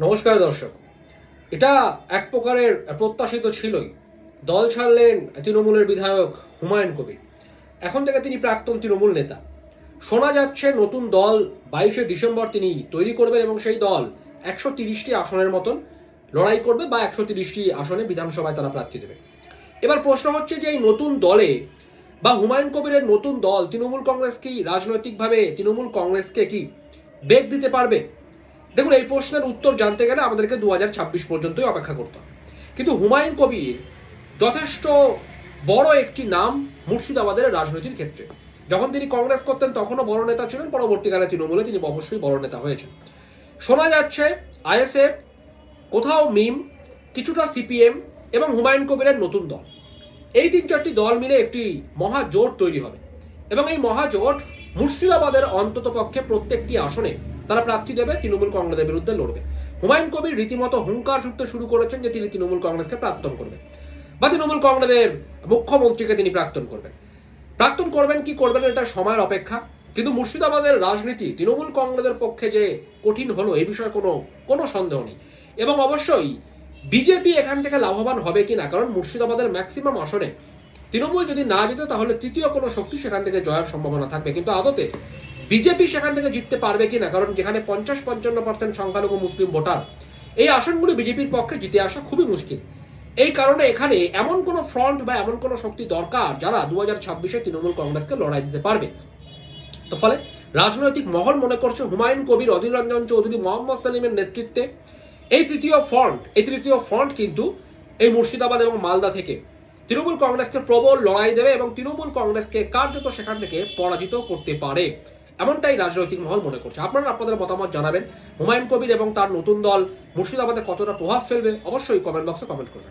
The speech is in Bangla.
নমস্কার দর্শক। এটা এক প্রকারের প্রত্যাশিত ছিলই। দল ছাড়লেন তৃণমূলের বিধায়ক হুমায়ুন কবির। এখন থেকে তিনি প্রাক্তন তৃণমূল নেতা। শোনা যাচ্ছে নতুন দল বাইশে ডিসেম্বর তিনি তৈরি করবেন এবং সেই দল একশো তিরিশটি আসনের মতন লড়াই করবে বা একশো তিরিশটি আসনে বিধানসভায় তারা প্রার্থী দেবে। এবার প্রশ্ন হচ্ছে যে এই নতুন দলে বা হুমায়ুন কবিরের নতুন দল তৃণমূল কংগ্রেস কি রাজনৈতিকভাবে তৃণমূল কংগ্রেসকে কি বেগ দিতে পারবে? দেখুন, এই প্রশ্নের উত্তর জানতে গেলে আমাদেরকে দু হাজার ছাব্বিশ পর্যন্তই অপেক্ষা করতে হবে। কিন্তু হুমায়ুন কবির যথেষ্ট বড় একটি নাম মুর্শিদাবাদের রাজনীতির ক্ষেত্রে। যখন তিনি কংগ্রেস করতেন, তখনও বড় নেতা ছিলেন, পরবর্তীকালে তৃণমূলে তিনি অবশ্যই বড় নেতা হয়েছেন। শোনা যাচ্ছে, আইএসএফ, কোথাও মিম, কিছুটা সিপিএম এবং হুমায়ুন কবিরের নতুন দল। এই তিন চারটি দল মিলে একটি মহাজোট তৈরি হবে এবং এই মহাজোট মুর্শিদাবাদের অন্তত পক্ষে প্রত্যেকটি আসনে তারা প্রার্থী দেবে, তৃণমূল কংগ্রেসের বিরুদ্ধে লড়বে। হুমায়ুন কবির রীতিমতো হুঙ্কার ছুটতে শুরু করেছেন যে তিনি তৃণমূল কংগ্রেসকে প্রাক্তন করবেন বা তৃণমূল কংগ্রেসের মুখ্যমন্ত্রীকে তিনি প্রাক্তন করবেন। প্রাক্তন করবেন কি করবেন এটা সময়ের অপেক্ষা, কিন্তু মুর্শিদাবাদের রাজনীতি তৃণমূল কংগ্রেসের পক্ষে যে কঠিন হলো এই বিষয়ে কোনো কোনো সন্দেহ নেই। এবং অবশ্যই বিজেপি এখান থেকে লাভবান হবে কিনা, কারণ মুর্শিদাবাদের ম্যাক্সিমাম আসনে তৃণমূল যদি না যেত তাহলে তৃতীয় কোনো শক্তি সেখান থেকে জয়ের সম্ভাবনা থাকবে। কিন্তু আদতে বিজেপি সেখান থেকে জিততে পারবে কিনা? কারণ যেখানে পঞ্চাশ পঞ্চান্ন পার্সেন্ট সংখ্যালঘু মুসলিম ভোটার, এই আসনগুলি বিজেপির পক্ষে জিতে আসা খুবই মুশকিল। এই কারণে এখানে এমন কোনো ফ্রন্ট বা এমন কোনো শক্তি দরকার যারা দু হাজার ছাব্বিশে তৃণমূল কংগ্রেসকে লড়াই দিতে পারবে। তো ফলে রাজনৈতিক মহল মনে করছে হুমায়ুন কবির, অধীর রঞ্জন চৌধুরী, মোহাম্মদ সালিমের নেতৃত্বে এই তৃতীয় ফ্রন্ট এই তৃতীয় ফ্রন্ট কিন্তু এই মুর্শিদাবাদ এবং মালদা থেকে তৃণমূল কংগ্রেসকে প্রবল লড়াই দেবে এবং তৃণমূল কংগ্রেসকে কার্যত সেখান থেকে পরাজিত করতে পারে। এমনটাই রাজনৈতিক মহল মনে করছে। আপনারা আপনাদের মতামত জানাবেন। হুমায়ুন কবির এবং তার নতুন দল মুর্শিদাবাদে কতটা প্রভাব ফেলবে? অবশ্যই কমেন্ট বক্সে কমেন্ট করবেন।